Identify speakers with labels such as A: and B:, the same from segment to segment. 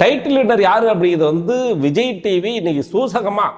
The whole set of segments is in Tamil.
A: டைட்டில் வின்னர் யார் அப்படிங்கிறது வந்து விஜய் டிவி இன்னைக்கு சூசகமாக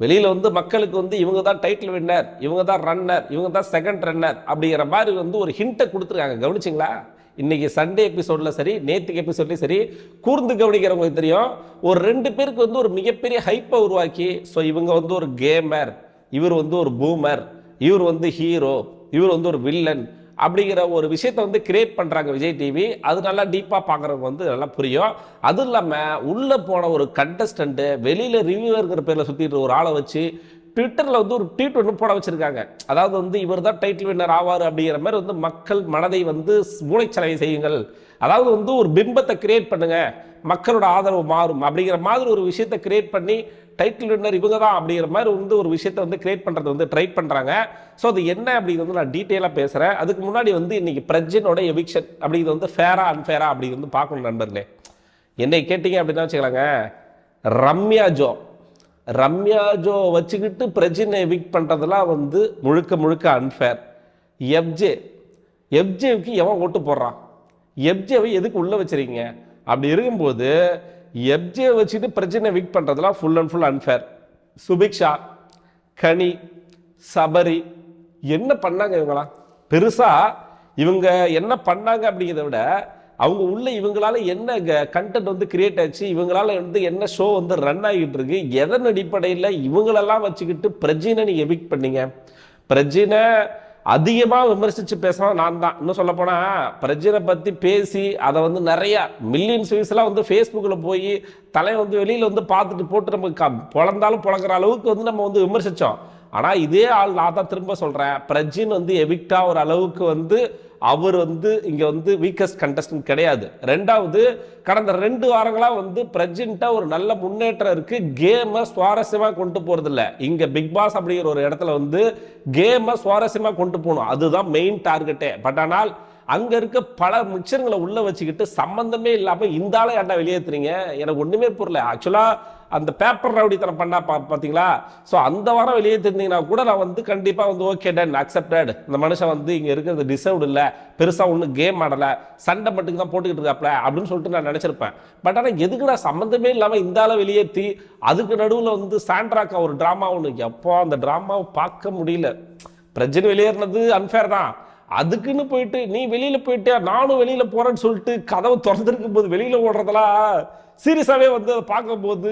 A: வெளியில் வந்து மக்களுக்கு வந்து இவங்க தான் டைட்டில் வின்னர் இவங்க தான் ரன்னர் இவங்க தான் செகண்ட் ரன்னர் அப்படிங்கிற மாதிரி வந்து ஒரு ஹிண்ட்டை கொடுத்துருக்காங்க. கவனிச்சிங்களா? இன்னைக்கு சண்டே எபிசோடில் சரி நேற்றுக்கு எபிசோட்லேயும் சரி கூர்ந்து கவனிக்கிறவங்களுக்கு தெரியும் ஒரு ரெண்டு பேருக்கு வந்து ஒரு மிகப்பெரிய ஹைப்பை உருவாக்கி ஸோ இவங்க வந்து ஒரு கேமர் இவர் வந்து ஒரு பூமர் இவர் வந்து ஹீரோ இவர் வந்து ஒரு வில்லன் அப்படிங்கிற ஒரு விஷயத்த வந்து கிரியேட் பண்ணுறாங்க விஜய் டிவி அது நல்லா டீப்பாக பார்க்குறவங்க வந்து நல்லா புரியும். அதுவும் இல்லாமல் உள்ளே போன ஒரு கண்டஸ்டண்ட்டு வெளியில் ரிவ்யூவருங்கிற பேரில் சுற்றிட்டு ஒரு ஆளை வச்சு ட்விட்டரில் வந்து ஒரு ட்வீட் ஒன்று போட வச்சுருக்காங்க. அதாவது வந்து இவர் தான் டைட்டில் வின்னர் ஆவார் அப்படிங்கிற மாதிரி வந்து மக்கள் மனதை வந்து மூளைச்சலவை செய்யுங்கள். அதாவது வந்து ஒரு பிம்பத்தை கிரியேட் பண்ணுங்கள் மக்களோட ஆதரவு மாறும் அப்படிங்கிற மாதிரி ஒரு விஷயத்தை கிரியேட் பண்ணி டைட்டில் வின்னர் இவங்க தான் அப்படிங்கிற மாதிரி வந்து ஒரு விஷயத்தை வந்து கிரியேட் பண்ணுறது வந்து ட்ரை பண்ணுறாங்க ஸோ அது என்ன அப்படிங்கிறது வந்து நான் டீட்டெயிலாக பேசுகிறேன் அதுக்கு முன்னாடி வந்து இன்றைக்கி பிரஜினோட எவிக்ஷன் அப்படிங்கிறது வந்து ஃபேரா அன்ஃபேரா அப்படிங்கிறது வந்து பார்க்கணும் நண்பர்களே. என்னை கேட்டிங்க அப்படின்னா வச்சுக்கலாங்க ரம்யா ஜோ ரம்யா ஜோ வச்சுக்கிட்டு பிரஜினை எவிக் பண்ணுறதெல்லாம் வந்து முழுக்க முழுக்க அன்ஃபேர் எஃப்ஜே எஃப்ஜேவுக்கு எவன் ஓட்டு போடுறான்? எஃப்ஜேவை எதுக்கு உள்ளே வச்சுருக்கீங்க? அப்படி இருக்கும்போது எஃப்ஜே வச்சுட்டு பிரச்சனை விக் பண்ணுறதுலாம் full and full unfair Subiksha Kani Sabari என்ன பண்ணாங்க இவங்களாம் பெருசாக இவங்க என்ன பண்ணாங்க அப்படிங்கிறத விட அவங்க உள்ள இவங்களால என்ன கண்டென்ட் வந்து கிரியேட் ஆச்சு இவங்களால வந்து என்ன ஷோ வந்து ரன் ஆகிட்டு இருக்கு எதன் அடிப்படையில் இவங்களெல்லாம் வச்சுக்கிட்டு பிரஜினை நீங்கள் எவிக் பண்ணீங்க? பிரஜினை அதிகமாக விமர்சித்து பேசுகிறோம் நான் தான். இன்னும் சொல்ல போனால் பிரஜனை பற்றி பேசி அதை வந்து நிறையா மில்லியன்ஸ் வியூஸ்லாம் வந்து ஃபேஸ்புக்கில் போய் தலை வந்து வெளியில் வந்து பார்த்துட்டு போட்டு நம்ம க பொழந்தாலும் பொழக்கிற அளவுக்கு வந்து நம்ம வந்து விமர்சித்தோம் ஆனால் இதே ஆள் நான் தான் திரும்ப சொல்கிறேன் பிரஜின் வந்து எவிக்டா ஒரு அளவுக்கு வந்து அவர் வந்து இங்கே வந்து வீக்கஸ்ட் கண்டஸ்டன்ட் கிடையாது. ரெண்டாவது கடந்த ரெண்டு வாரங்களாக வந்து பிரஜின்ட்ட ஒரு நல்ல முன்னேற்றம் இருக்கு. கேமை சுவாரஸ்யமாக கொண்டு போகிறதில்ல இங்கே பிக் பாஸ் அப்படிங்கிற ஒரு இடத்துல வந்து கேமை சுவாரஸ்யமாக கொண்டு போகணும். அதுதான் மெயின் டார்கெட்டே பட் ஆனால் அங்க இருக்க பல மிச்சங்களை உள்ள வச்சுக்கிட்டு சம்பந்தமே இல்லாம இந்த ஆளை ஏண்டா வெளியேத்துறீங்க? எனக்கு ஒண்ணுமே புரியல. ஆக்சுவலா அந்த பேப்பர் ரவுடித்தனம் பண்ணா பா பார்த்தீங்களா ஸோ அந்த வாரம் வெளியேற்றிருந்தீங்கன்னா கூட நான் வந்து கண்டிப்பாக வந்து ஓகே டன் அக்செப்டட் இந்த மனுஷன் வந்து இங்கே இருக்கிறது டிசர்வ்டு இல்லை. பெருசாக ஒன்றும் கேம் ஆடலை. சண்டை மட்டும் தான் போட்டுக்கிட்டு இருக்காப்ல அப்படின்னு சொல்லிட்டு நான் நினச்சிருப்பேன். பட் ஆனா எதுக்குடா சம்மந்தமே இல்லாமல் இந்த ஆளை வெளியேற்றி அதுக்கு நடுவில் வந்து சாண்ட்ராக்கா ஒரு ட்ராமா ஒன்று எப்போ அந்த ட்ராமாவை பார்க்க முடியல. பிரஜன் வெளியேறினது அன்ஃபேர் தான். அதுக்குன்னு போயிட்டு நீ வெளியில போயிட்டு நானும் வெளியில போறேன்னு சொல்லிட்டு கதவை திறந்துருக்கும் போது வெளியில ஓடுறதெல்லாம் சீரியஸாவே வந்து அதை பார்க்கும்போது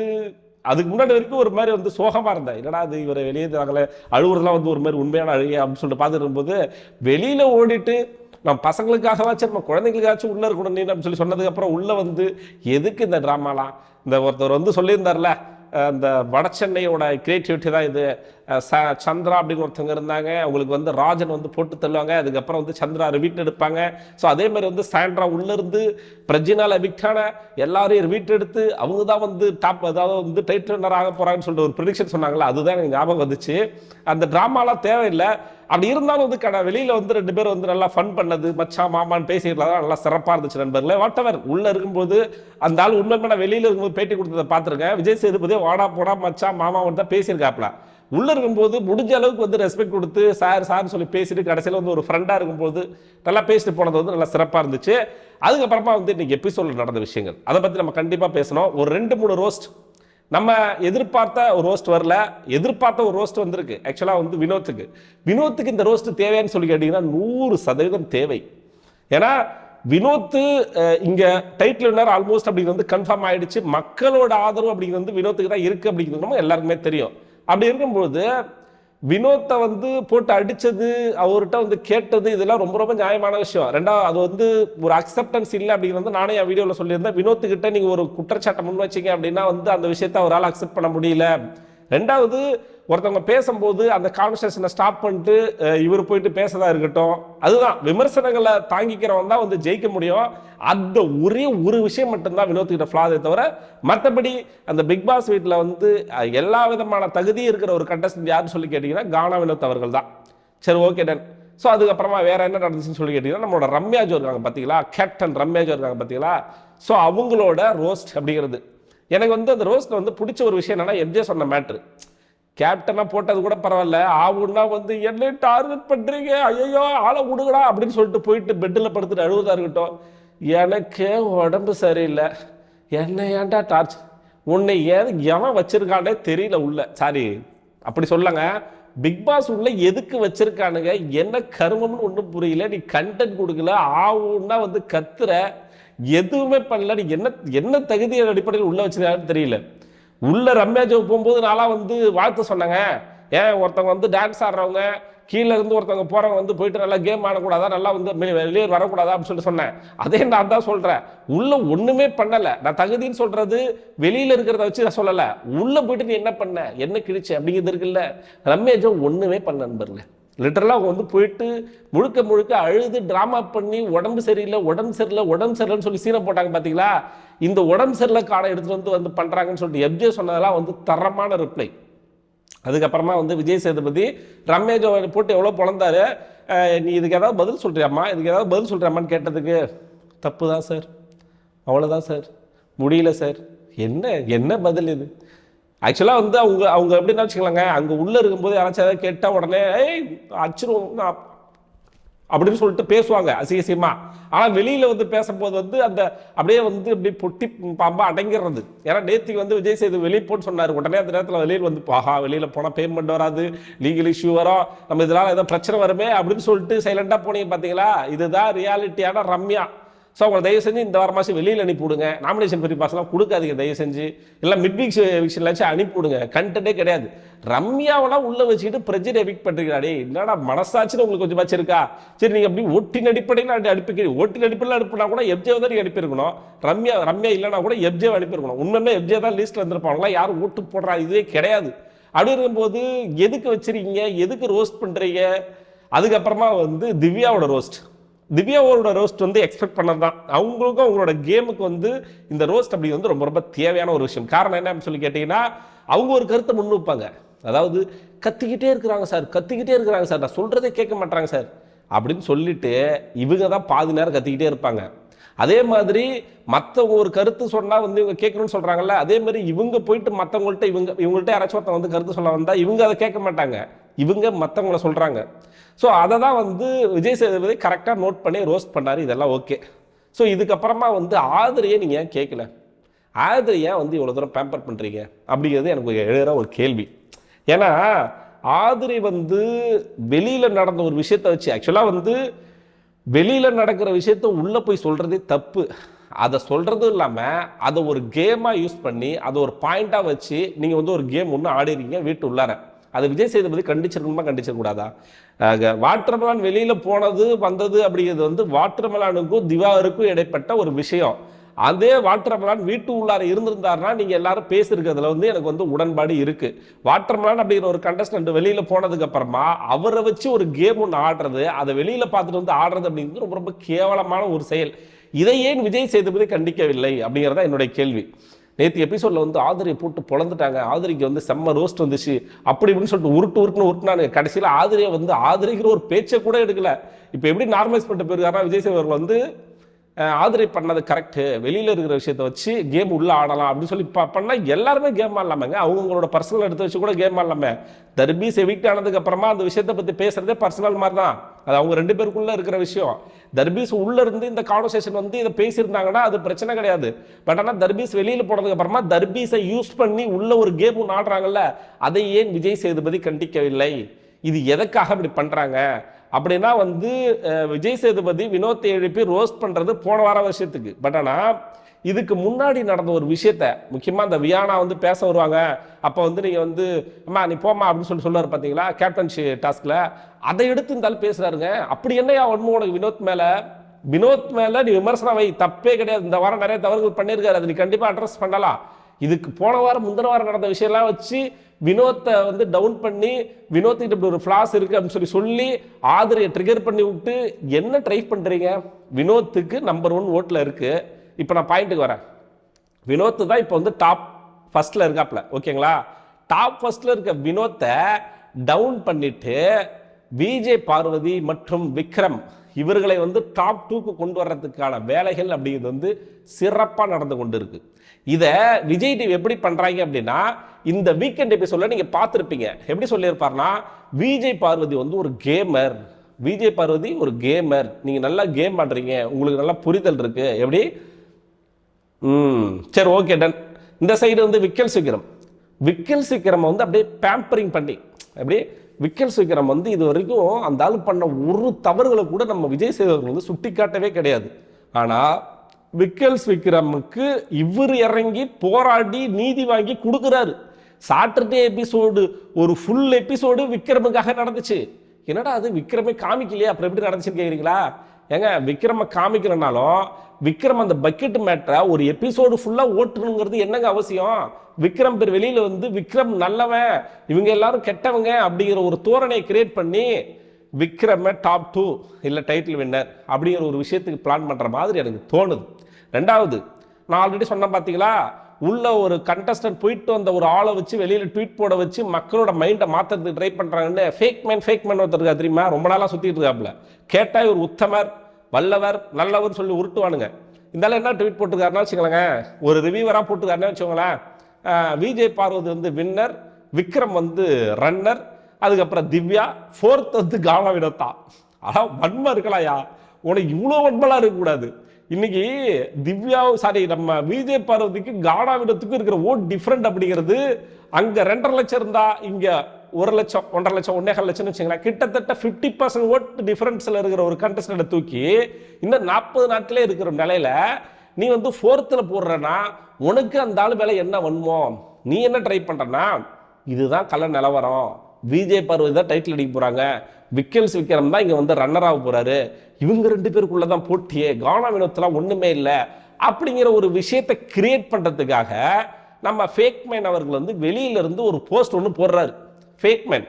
A: அதுக்கு முன்னாடி வரைக்கும் ஒரு மாதிரி வந்து சோகமா இருந்தேன் என்னடா அது இவரை வெளியே நாங்களே அழுகுறதுலாம் வந்து ஒரு மாதிரி உண்மையான அழுகை அப்படின்னு சொல்லிட்டு பார்த்துட்டு இருக்கும்போது வெளியில ஓடிட்டு நம்ம பசங்களுக்காகவாச்சும் நம்ம குழந்தைங்களுக்காச்சும் உள்ள இருக்கணும் நீ அப்படின்னு சொல்லி சொன்னதுக்கு அப்புறம் உள்ள வந்து எதுக்கு இந்த ட்ராமாலாம் இந்த ஒருத்தர் வந்து சொல்லியிருந்தார்ல இந்த வட சென்னையோட கிரியேட்டிவிட்டி தான் இது. ச- சந்திரா அப்படின்னு ஒருத்தவங்க இருந்தாங்க. அவங்களுக்கு வந்து ராஜன் வந்து போட்டு தள்ளுவாங்க. அதுக்கப்புறம் வந்து சந்திரா ரிவீட் எடுப்பாங்க. ஸோ அதே மாதிரி வந்து சாண்ட்ரா உள்ள இருந்து பிரஜினால் விக்டான எல்லாரையும் ரிவீட் எடுத்து அவங்க தான் வந்து டாப் அதாவது வந்து டைட்டில் ஆக போகிறாங்கன்னு சொல்லிட்டு ஒரு ப்ரிடிக்ஷன் சொன்னாங்களா அதுதான் எனக்கு ஞாபகம் வந்துச்சு. அந்த ட்ராமாலாம் தேவையில்லை. அப்படி இருந்தாலும் வந்து கடை வெளியில் வந்து ரெண்டு பேர் வந்து நல்லா ஃபன் பண்ணது மச்சான் மாமான்னு பேசிக்கலாம் நல்லா சிறப்பாக இருந்துச்சு நண்பர்களே. வாட் எவர் உள்ள இருக்கும்போது அந்த ஆள் உண்மையான வெளியில் இருக்கும்போது பேட்டி கொடுத்ததை பார்த்துருக்கேன். விஜய் சேதுபதி வாடா போடா மச்சான் மாமா தான் பேசியிருக்காப்ல உள்ளே இருக்கும்போது முடிஞ்ச அளவுக்கு வந்து ரெஸ்பெக்ட் கொடுத்து சார் சார்னு சொல்லி பேசிட்டு கடைசியில் வந்து ஒரு ஃப்ரெண்டாக இருக்கும்போது நல்லா பேசிட்டு போனது வந்து நல்லா சிறப்பாக இருந்துச்சு. அதுக்கப்புறமா வந்து இன்னைக்கு எபிசோடில் நடந்த விஷயங்கள். அதை பற்றி நம்ம கண்டிப்பாக பேசணும். ஒரு ரெண்டு மூணு ரோஸ்ட் நம்ம எதிர்பார்த்த ஒரு ரோஸ்ட் வரல. எதிர்பார்த்த ஒரு ரோஸ்ட் வந்திருக்கு. ஆக்சுவலாக வந்து வினோத்துக்கு. வினோத்துக்கு இந்த ரோஸ்ட் தேவைன்னு சொல்லி கேட்டிங்கன்னா நூறு சதவீதம் தேவை. ஏன்னா வினோத்து இங்கே டைட்டில் வினர் ஆல்மோஸ்ட் அப்படிங்கிறது வந்து கன்ஃபார்ம் ஆகிடுச்சு மக்களோட ஆதரவு அப்படிங்கிறது வந்து வினோத்துக்கு தான் இருக்குது அப்படிங்கிறது நம்ம எல்லாருக்குமே தெரியும். அப்படி இருக்கும்போது வினோத்தை வந்து போட்டு அடித்தது அவர்கிட்ட வந்து கேட்டது இதெல்லாம் ரொம்ப ரொம்ப நியாயமான விஷயம். ரெண்டாவது அது வந்து ஒரு அக்செப்டன்ஸ் இல்லை அப்படிங்கிறது வந்து நானே என் வீடியோவில் சொல்லியிருந்தேன். வினோத்துக்கிட்ட நீங்கள் ஒரு குற்றச்சாட்டை முன் வச்சிங்க அப்படின்னா வந்து அந்த விஷயத்தை அவரால் அக்செப்ட் பண்ண முடியல. ரெண்டாவது ஒருத்தவங்க பேசும்போது அந்த கான்வர்சேஷனை ஸ்டாப் பண்ணிட்டு இவர் போயிட்டு பேசதா இருக்கட்டும். அதுதான் விமர்சனங்களை தாங்கிக்கிறவன் தான் வந்து ஜெயிக்க முடியும். அந்த ஒரே ஒரு விஷயம் மட்டும்தான் வினோத்துக்கிட்ட ஃப்ளாதே தவிர மற்றபடி அந்த பிக் பாஸ் வீட்டில் வந்து எல்லா விதமான தகுதியும் இருக்கிற ஒரு கண்டஸ்டன்ட் யாருன்னு சொல்லி கேட்டிங்கன்னா கானா வினோத் அவர்கள் தான். சரி ஓகே டன் ஸோ அதுக்கப்புறமா வேற என்ன நடந்துச்சுன்னு சொல்லி கேட்டிங்கன்னா நம்மளோட ரம்யாஜோ இருக்காங்க பார்த்தீங்களா கேப்டன் ரம்யாஜோ இருக்காங்க பார்த்தீங்களா ஸோ அவங்களோட ரோஸ்ட் அப்படிங்கிறது. எனக்கு வந்து அந்த ரோஸ்ல வந்து பிடிச்ச ஒரு விஷயம் என்னன்னா எம்ஜே சொன்ன மேட்ரு கேப்டனா போட்டது கூட பரவாயில்ல. ஆவுன்னா வந்து என்ன டார்கெட் பண்றீங்க? ஐயோ ஆளை விடுங்கடா அப்படின்னு சொல்லிட்டு போயிட்டு பெட்டில் படுத்துட்டு அழுவதா இருக்கட்டும். எனக்கு உடம்பு சரியில்லை. என்ன ஏன்டா டார்ச் உன்னை ஏன் எவன் வச்சிருக்கானே தெரியல உள்ள. சாரி அப்படி சொல்லுங்க. பிக் பாஸ் உள்ள எதுக்கு வச்சிருக்கானுங்க? என்ன கருமம்னு ஒன்றும் புரியல. நீ கண்டென்ட் கொடுக்கல. ஆவுன்னா வந்து கத்துற. எதுவுமே பண்ணல. நீ என்ன என்ன தகுதி அடிப்படையில் உள்ள வச்சிருக்கான்னு தெரியல. உள்ள ரம்யா ஜோ போகும்போது நான்லாம் வந்து வாழ்த்து சொன்னாங்க. ஏன் ஒருத்தவங்க வந்து டான்ஸ் ஆடுறவங்க கீழே இருந்து ஒருத்தவங்க போறவங்க வந்து போயிட்டு நல்லா கேம் ஆடக்கூடாதா நல்லா வந்து வெளியே வரக்கூடாதா அப்படின்னு சொல்லிட்டு சொன்னேன். அதே நான் தான் சொல்றேன். உள்ள ஒண்ணுமே பண்ணல. நான் தகுதின்னு சொல்றது வெளியில இருக்கிறத வச்சு நான் சொல்லலை. உள்ள போயிட்டு நீ என்ன பண்ண? என்ன கிழிச்சு? அப்படிங்கிறது இருக்குல்ல. ரம்யா ஜோ ஒண்ணுமே பண்ண நண்பர்களே. லிட்டரலாக அவங்க வந்து போயிட்டு முழுக்க முழுக்க அழுது ட்ராமா பண்ணி உடம்பு சரியில்லை உடம்பு சரியில்லை உடம்பு சரியில்லைன்னு சொல்லி சீனை போட்டாங்க பார்த்தீங்களா இந்த உடம்பு சரியில்லை காடை எடுத்துகிட்டு வந்து வந்து பண்ணுறாங்கன்னு சொல்லிட்டு எப்ஜே சொன்னதெல்லாம் வந்து தரமான ரிப்ளை அதுக்கப்புறமா வந்து விஜய் சேதுபதி ரமேஜ் போட்டு எவ்வளோ பிறந்தாரு நீ இதுக்கு ஏதாவது பதில் சொல்கிறியாம்மா இதுக்கு ஏதாவது பதில் சொல்கிறியாமான்னு கேட்டதுக்கு தப்பு தான் சார். அவ்வளோதான் சார். முடியல சார். என்ன என்ன பதில் இது? ஆக்சுவலாக வந்து அவங்க அவங்க எப்படின்னா வச்சுக்கலாங்க அங்கே உள்ளே இருக்கும்போது யாராச்சும் ஏதாவது கேட்டால் உடனே ஏய் அச்சிரும் நான் அப்படின்னு சொல்லிட்டு பேசுவாங்க அசிங்கசியமா. ஆனால் வெளியில் வந்து பேசும்போது வந்து அந்த அப்படியே வந்து இப்படி பொட்டி பாம்பா அடங்கிடுறது ஏன்னா நேத்திக்கு வந்து விஜய் சேது வெளியே போன்னு சொன்னார். உடனே அந்த நேரத்தில் வெளியில் வந்து ஆஹா வெளியில் போனால் பேமெண்ட் வராது லீகல் இஷ்யூ வரும் நம்ம இதனால் ஏதோ பிரச்சனை வருமே அப்படின்னு சொல்லிட்டு சைலண்டாக போனீங்க பார்த்தீங்களா இதுதான் ரியாலிட்டியான ரம்யா. ஸோ அவங்களை தயவு செஞ்சு இந்த வார மாதம் வெளியில் அனுப்பிவிடுங்க. நாமினேஷன் பற்றி பாஸ்லாம் கொடுக்காதீங்க தயவு செஞ்சு. இல்லை மிட் வீக்ஸ் விஷயம்லாச்சும் அனுப்பிவிடுங்க. கண்டென்ட்டே கிடையாது. ரம்யாவெல்லாம் உள்ளே வச்சுக்கிட்டு பிரஜர் எவிக் பண்ணுறீங்களா என்னடா மனசாட்சின்னு உங்களுக்கு கொஞ்சம் வச்சிருக்கா சரி நீங்கள் அப்படி ஒட்டின் அடிப்படையில் அடி அனுப்பிக்கிறீங்க. ஒட்டின் அடிப்படையில் அனுப்பினா கூட எப்ஜே தான் நீங்கள் அனுப்பியிருக்கணும். ரம்யா ரம்யா இல்லைனா கூட எப்ஜே அனுப்பியிருக்கணும். உண்மையுமே எப்ஜே தான் லிஸ்ட்டில் இருந்திருப்பாங்களா யாரும் ஓட்டு போடுறா இதுவே கிடையாது. அப்படி இருக்கும்போது எதுக்கு வச்சிருக்கீங்க? எதுக்கு ரோஸ்ட் பண்ணுறீங்க அதுக்கப்புறமா வந்து திவ்யாவோட ரோஸ்ட் திவ்யாவோட ரோஸ்ட் வந்து எக்ஸ்பெக்ட் பண்ணது தான் அவங்களுக்கும் அவங்களோட கேமுக்கு வந்து இந்த ரோஸ்ட் அப்படி வந்து ரொம்ப ரொம்ப தேவையான ஒரு விஷயம். காரணம் என்ன அப்படின்னு சொல்லி கேட்டிங்கன்னா அவங்க ஒரு கருத்தை முன் வைப்பாங்க. அதாவது கத்திக்கிட்டே இருக்கிறாங்க சார் கத்திக்கிட்டே இருக்கிறாங்க சார் நான் சொல்கிறதே கேட்க மாட்டாங்க சார் அப்படின்னு சொல்லிட்டு இவங்க தான் பாதி நேரம் கத்திக்கிட்டே இருப்பாங்க. அதே மாதிரி மற்றவங்க ஒரு கருத்து சொன்னால் வந்து இவங்க கேட்கணும்னு சொல்கிறாங்கல்ல அதே மாதிரி இவங்க போயிட்டு மற்றவங்கள்ட்ட இவங்க இவங்கள்ட்ட யாராச்சும் ஒருத்தன் வந்து கருத்து சொல்ல வந்தால் இவங்க அதை கேட்க மாட்டாங்க. இவங்க மற்றவங்கள சொல்கிறாங்க ஸோ அதை தான் வந்து விஜய் சேதுபதி கரெக்டாக நோட் பண்ணி ரோஸ்ட் பண்ணார். இதெல்லாம் ஓகே ஸோ இதுக்கப்புறமா வந்து ஆதரையே நீங்கள் ஏன் கேட்கல ஆதரை ஏன் வந்து இவ்வளோ தூரம் பேம்பர் பண்ணுறீங்க அப்படிங்கிறது எனக்கு எழுதுகிற ஒரு கேள்வி. ஏன்னா ஆதிரை வந்து வெளியில் நடந்த ஒரு விஷயத்தை வச்சு ஆக்சுவலாக வந்து வெளியில் நடக்கிற விஷயத்த உள்ளே போய் சொல்கிறதே தப்பு. அதை சொல்கிறதும் இல்லாமல் அதை ஒரு கேமாக யூஸ் பண்ணி அதை ஒரு பாயிண்ட்டாக வச்சு நீங்கள் வந்து ஒரு கேம் ஒன்று ஆடிருக்கீங்க வீட்டு உள்ளார. அது விஜய் சேதுபதி கண்டிச்சிருக்கணுமா கண்டிச்சிடக்கூடாதா வாட்டர்மலான் வெளியில் போனது வந்தது அப்படிங்கிறது வந்து வாட்டர்மெலானுக்கும் திவாருக்கும் இடைப்பட்ட ஒரு விஷயம். அதே வாட்டர்மெலான் வீட்டு உள்ளார இருந்திருந்தாருன்னா நீங்கள் எல்லாரும் பேசியிருக்கிறதுல வந்து எனக்கு வந்து உடன்பாடு இருக்குது வாட்டர்மெலான் அப்படிங்கிற ஒரு கண்டஸ்டன்ட் வெளியில் போனதுக்கு அப்புறமா அவரை வச்சு ஒரு கேம் ஒன்று ஆடுறது அதை வெளியில் பார்த்துட்டு வந்து ஆடுறது அப்படிங்கிறது ரொம்ப ரொம்ப கேவலமான ஒரு செயல். இதை ஏன் விஜய் சேதுபதி கண்டிக்கவில்லை அப்படிங்கிறதா என்னுடைய கேள்வி. நேற்று எபிசோடில் வந்து ஆதிரியை போட்டு பொழந்துட்டாங்க. ஆதிரிக்கு வந்து செம்ம ரோஸ்ட் வந்துச்சு. அப்படி இப்படின்னு சொல்லிட்டு உருட்டு உருட்டுன்னு உருட்டினாங்க கடைசியில் ஆதிரியை வந்து ஆதிரிக்கிற ஒரு பேச்சை கூட எடுக்கல. இப்போ எப்படி நார்மலைஸ் பண்ணிட்டு போயிருக்காருன்னா விஜய் சேவர் அவர்கள் வந்து ஆதரி பண்ணது கரெக்டு வெளியில் இருக்கிற விஷயத்தை வச்சு கேம் உள்ளே ஆடலாம் அப்படின்னு சொல்லி பண்ணால் எல்லாருமே கேம் ஆடலாமேங்க. அவங்களோட பர்சனல் எடுத்து வச்சு கூட கேம் ஆடலாமே. தர்பீஸ் எவிக்ட் ஆனதுக்கப்புறமா அந்த விஷயத்தை பற்றி பேசுறதே பர்சனல் மாதிரி தான். அது அவங்க ரெண்டு பேருக்குள்ளே இருக்கிற விஷயம். தர்பீஸ் உள்ளே இருந்து இந்த கான்வர்சேஷன் வந்து இதை பேசியிருந்தாங்கன்னா அது பிரச்சனை கிடையாது. பட் ஆனால் தர்பீஸ் வெளியில் போனதுக்கு அப்புறமா தர்பீஸை யூஸ் பண்ணி உள்ள ஒரு கேம் ஒன்று ஆடுறாங்கல்ல அதை ஏன் விஜய் சேதுபதி கண்டிக்கவில்லை? இது எதற்காக இப்படி பண்ணுறாங்க அப்படின்னா வந்து விஜய் சேதுபதி வினோத்தை எழுப்பி ரோஸ்ட் பண்ணுறது போன வார விஷயத்துக்கு. பட் ஆனால் இதுக்கு முன்னாடி நடந்த ஒரு விஷயத்த முக்கியமாக இந்த வியானா வந்து பேச வருவாங்க. அப்போ வந்து நீங்கள் வந்து அம்மா நீ போமா அப்படின்னு சொல்லி சொல்லுவார் பார்த்தீங்களா கேப்டன்ஷி டாஸ்கில் அதை எடுத்து இருந்தாலும் பேசுகிறாருங்க அப்படி என்னையா ஒன்றும் உனக்கு வினோத் மேலே? வினோத் மேலே நீ விமர்சனம் வை தப்பே கிடையாது. இந்த வாரம் நிறைய தவறுகள் பண்ணியிருக்காரு. அதை நீ கண்டிப்பாக அட்ரஸ் பண்ணலாம். இதுக்கு போன வாரம் முந்தின வாரம் நடந்த விஷயம்லாம் வச்சு வினோத்தை வந்து டவுன் பண்ணி வினோத்துக்கிட்ட இப்படி ஒரு ஃப்ளாஸ் இருக்குது அப்படின்னு சொல்லி சொல்லி ஆதரையை ட்ரிகர் பண்ணி விட்டு என்ன ட்ரை பண்ணுறீங்க வினோத்துக்கு நம்பர் ஒன் ஓட்டில் இருக்குது இப்போ நான் பாயிண்ட்டுக்கு வரேன். வினோத் தான் இப்போ வந்து டாப் ஃபஸ்ட்டில் இருக்காப்ல. ஓகேங்களா டாப் ஃபஸ்ட்டில் இருக்க வினோத்தை டவுன் பண்ணிட்டு விஜய் பார்வதி மற்றும் விக்ரம் இவர்களை வந்து டாப் டூக்கு கொண்டு வர்றதுக்கான வேலைகள் அப்படிங்கிறது வந்து சிறப்பாக நடந்து கொண்டு இருக்கு இதை விஜய் டிவி எப்படி பண்ணுறாங்க அப்படின்னா இந்த வீக்கெண்ட் எபிசோட்ல நீங்கள் பார்த்துருப்பீங்க. எப்படி சொல்லியிருப்பாருன்னா விஜய் பார்வதி வந்து ஒரு கேமர் விஜய் பார்வதி ஒரு கேமர் நீங்கள் நல்லா கேம் பண்ணுறீங்க உங்களுக்கு நல்லா புரிதல் இருக்குது எப்படி? ம். சரி ஓகே டன் இந்த சைடு வந்து விக்கல் சீக்கிரம். விக்கல் சீக்கிரம் வந்து அப்படியே பேம்பரிங் பண்ணி அப்படியே விக்கல் சீக்கிரம் வந்து இது வரைக்கும் அந்த ஆள் பண்ண ஒரு தவறுகளை கூட நம்ம விஜய் சேதுபதி வந்து சுட்டி காட்டவே கிடையாது. ஆனால் விக்கல்ஸ் விக்ரமுக்கு இவர் இறங்கி போராடி நீதி வாங்கி கொடுக்குறாரு. சாட்டர்டே எபிசோடு ஒரு ஃபுல் எபிசோடு விக்ரமுக்காக நடந்துச்சு. என்னடா அது விக்ரமே காமிக்கலையே? அப்புறம் எப்படி நடந்துச்சுன்னு கேட்குறீங்களா ஏங்க விக்ரம காமிக்கலனாலும் விக்ரம் அந்த பக்கெட் மேட்டரை ஒரு எபிசோடு ஃபுல்லாக ஓட்டணுங்கிறது என்னங்க அவசியம்? விக்ரம் பேர் வெளியில் வந்து விக்ரம் நல்லவன் இவங்க எல்லாரும் கெட்டவங்க அப்படிங்கிற ஒரு தோரணையை கிரியேட் பண்ணி விக்ரம டாப் டூ இல்லை டைட்டில் வின்னர் அப்படிங்கிற ஒரு விஷயத்துக்கு பிளான் பண்ணுற மாதிரி எனக்கு தோணுது. ரெண்டாவது நான் ஆல்ரெடி சொன்னேன் பார்த்தீங்களா உள்ள ஒரு கண்டஸ்டன்ட் போயிட்டு வந்த ஒரு ஆளை வச்சு வெளியில் ட்வீட் போட வச்சு மக்களோட மைண்டை மாற்றுறதுக்கு ட்ரை பண்ணுறாங்கன்னு ஃபேக் மேன் ஃபேக் மேன் ஒருத்தருக்கா தெரியுமா? ரொம்ப நாளாக சுற்றிட்டு இருக்காப்புல. கேட்டால் ஒரு உத்தமர். வல்லவர் நல்லவர் சொல்லி உருட்டுவானுங்க. இருந்தாலும் என்ன ட்வீட் போட்டுருக்காருன்னா வச்சுக்கோங்களேங்க ஒரு ரிவியூவராக போட்டுருக்காருன்னு வச்சுக்கோங்களேன் விஜய் பார்வதி வந்து வின்னர் விக்ரம் வந்து ரன்னர் அதுக்கப்புறம் திவ்யா ஃபோர்த் வந்து காவா வினத்தா ஆனால் வன்மை இருக்கலாம்யா உனக்கு இவ்வளோ வன்மலாம் இருக்கக்கூடாது. இன்னைக்கு திவ்யா சாரி நம்ம விஜய் பார்வதிக்கு கானா விடத்துக்கும் இருக்கிற ஓட் டிஃப்ரெண்ட் அப்படிங்கிறது அங்கே ரெண்டரை லட்சம் இருந்தா இங்கே ஒரு லட்சம் ஒன்றரை லட்சம் ஒன்னேகால் லட்சம்னு வச்சுங்களேன். கிட்டத்தட்ட ஃபிஃப்டி பர்சன்ட் ஓட் டிஃபரன்ஸில் இருக்கிற ஒரு கண்டஸ்டண்ட்டை தூக்கி இன்னும் நாற்பது நாட்டிலே இருக்கிற நிலையில நீ வந்து ஃபோர்த்தில் போடுறனா உனக்கு அந்த ஆள் வேலை என்ன வன்மோ? நீ என்ன ட்ரை பண்ணுறனா இதுதான் கலை நிலவரம். விஜய் பார்வதி தான் டைட்டில் அடிக்க போகிறாங்க விக்கல்ஸ் விக்ரம் தான் இங்கே வந்து ரன்னர் ஆக போகிறாரு இவங்க ரெண்டு பேருக்குள்ளே தான் போட்டியே. கானா வினோத்லாம் ஒன்றுமே இல்லை. அப்படிங்கிற ஒரு விஷயத்தை கிரியேட் பண்ணுறதுக்காக நம்ம ஃபேக் மேன் அவர்கள் வந்து வெளியிலேருந்து ஒரு போஸ்ட் ஒன்று போடுறாரு. ஃபேக் மேன்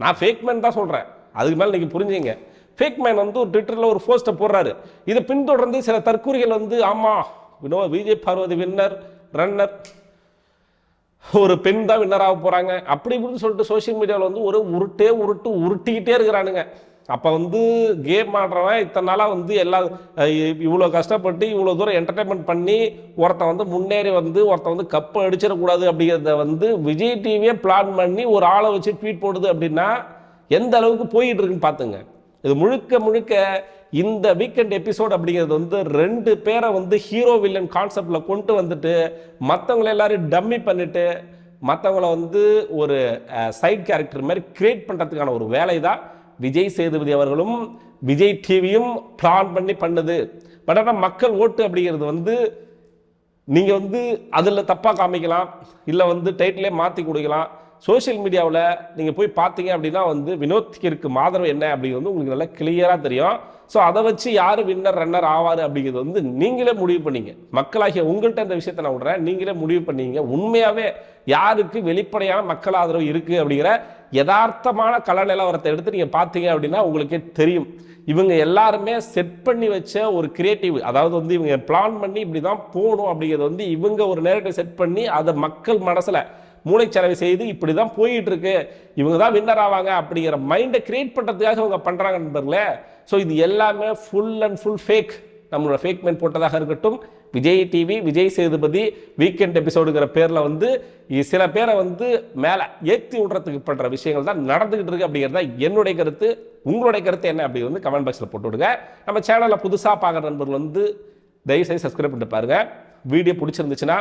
A: நான் ஃபேக் மேன் தான் சொல்கிறேன் அதுக்கு மேலே நீங்கள் புரிஞ்சுங்க. ஃபேக் மேன் வந்து ஒரு ட்விட்டரில் ஒரு போஸ்ட்டை போடுறாரு. இதை பின்தொடர்ந்து சில தற்கூறிகள் வந்து ஆமாம் வினோ விஜய் பார்வதி வின்னர் ரன்னர் ஒரு பெண் தான் வின்னர் ஆக போகிறாங்க அப்படி இப்படின்னு சொல்லிட்டு சோஷியல் மீடியாவில் வந்து ஒரு உருட்டே உருட்டு உருட்டிக்கிட்டே இருக்கிறானுங்க. அப்போ வந்து கேம் ஆடுறவன் இத்தனை நாளாக வந்து எல்லா இவ்வளோ கஷ்டப்பட்டு இவ்வளோ தூரம் என்டர்டைன்மெண்ட் பண்ணி ஒருத்தன் வந்து முன்னேறி வந்து ஒருத்தன் வந்து கப்பு அடிச்சிடக்கூடாது அப்படிங்கிறத வந்து விஜய் டிவியே பிளான் பண்ணி ஒரு ஆளை வச்சு ட்வீட் போடுது அப்படின்னா எந்த அளவுக்கு போயிட்டு இருக்குன்னு பார்த்துங்க இது முழுக்க முழுக்க இந்த வீக்கெண்ட் எபிசோட் அப்படிங்கிறது வந்து ரெண்டு பேரை வந்து ஹீரோ வில்லன் கான்செப்டில் கொண்டு வந்துட்டு மற்றவங்கள எல்லாரும் டம்மி பண்ணிவிட்டு மற்றவங்கள வந்து ஒரு சைட் கேரக்டர் மாதிரி க்ரியேட் பண்ணுறதுக்கான ஒரு வேலை தான் விஜய் சேதுபதி அவர்களும் விஜய் டிவியும் பிளான் பண்ணி பண்ணுது. பட் ஆனால் மக்கள் ஓட்டு அப்படிங்கிறது வந்து நீங்கள் வந்து அதில் தப்பாக காமிக்கலாம் இல்லை வந்து டைட்டிலே மாற்றி கொடுக்கலாம். சோஷியல் மீடியாவில் நீங்கள் போய் பார்த்தீங்க அப்படின்னா வந்து வினோத்கிற்கு இருக்கும் ஆதரவு என்ன அப்படிங்கிறது வந்து உங்களுக்கு நல்லா கிளியராக தெரியும். ஸோ அதை வச்சு யார் வின்னர் ரன்னர் ஆவார் அப்படிங்கிறது வந்து நீங்களே முடிவு பண்ணீங்க. மக்களாகிய உங்கள்கிட்ட இந்த விஷயத்த நான் விடுறேன். நீங்களே முடிவு பண்ணீங்க. உண்மையாகவே யாருக்கு வெளிப்படையான மக்கள் ஆதரவு இருக்குது அப்படிங்கிற யதார்த்தமான கல நிலவரத்தை எடுத்து நீங்கள் பார்த்தீங்க அப்படின்னா உங்களுக்கே தெரியும். இவங்க எல்லாருமே செட் பண்ணி வச்ச ஒரு கிரியேட்டிவ் அதாவது வந்து இவங்க பிளான் பண்ணி இப்படி தான் போகணும் அப்படிங்கிறது வந்து இவங்க ஒரு நேரத்தை செட் பண்ணி அதை மக்கள் மனசில் மூளைச்சலவை செய்து இப்படி தான் போயிட்டு இருக்கு இவங்க தான் வின்னர் ஆவாங்க அப்படிங்கிற மைண்டை கிரியேட் பண்ணுறதுக்காக இவங்க பண்ணுறாங்க நண்பர்களே. ஸோ இது எல்லாமே ஃபுல் அண்ட் ஃபுல் ஃபேக் நம்மளோட ஃபேக் மேன் போட்டதாக இருக்கட்டும். விஜய் டிவி விஜய் சேதுபதி வீக்கெண்ட் எபிசோடுங்கிற பேரில் வந்து சில பேரை வந்து மேலே ஏற்றி விடுறதுக்கு பண்ணுற விஷயங்கள் தான் நடந்துக்கிட்டு இருக்கு அப்படிங்கிறது தான் என்னுடைய கருத்து. உங்களுடைய கருத்து என்ன அப்படி வந்து கமெண்ட் பாக்ஸில் போட்டு விடுங்க. நம்ம சேனலில் புதுசாக பார்க்குற நண்பர்கள் வந்து தயவுசெய்து சப்ஸ்கிரைப் பண்ணிட்டு பாருங்கள் வீடியோ பிடிச்சிருந்துச்சுன்னா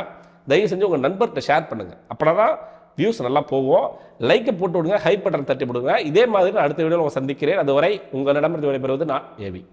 A: தயவு செஞ்சு உங்கள் நண்பர்கிட்ட ஷேர் பண்ணுங்கள் அப்படின்னா தான் வியூஸ் நல்லா போகும். லைக்கை போட்டு விடுங்க ஹை பட்டன் தட்டி விடுங்க இதே மாதிரி நான் அடுத்த வீடியோவில் உங்களை சந்திக்கிறேன். அதுவரை உங்களிடமிருந்து விடைபெறுவது நான் ஏவி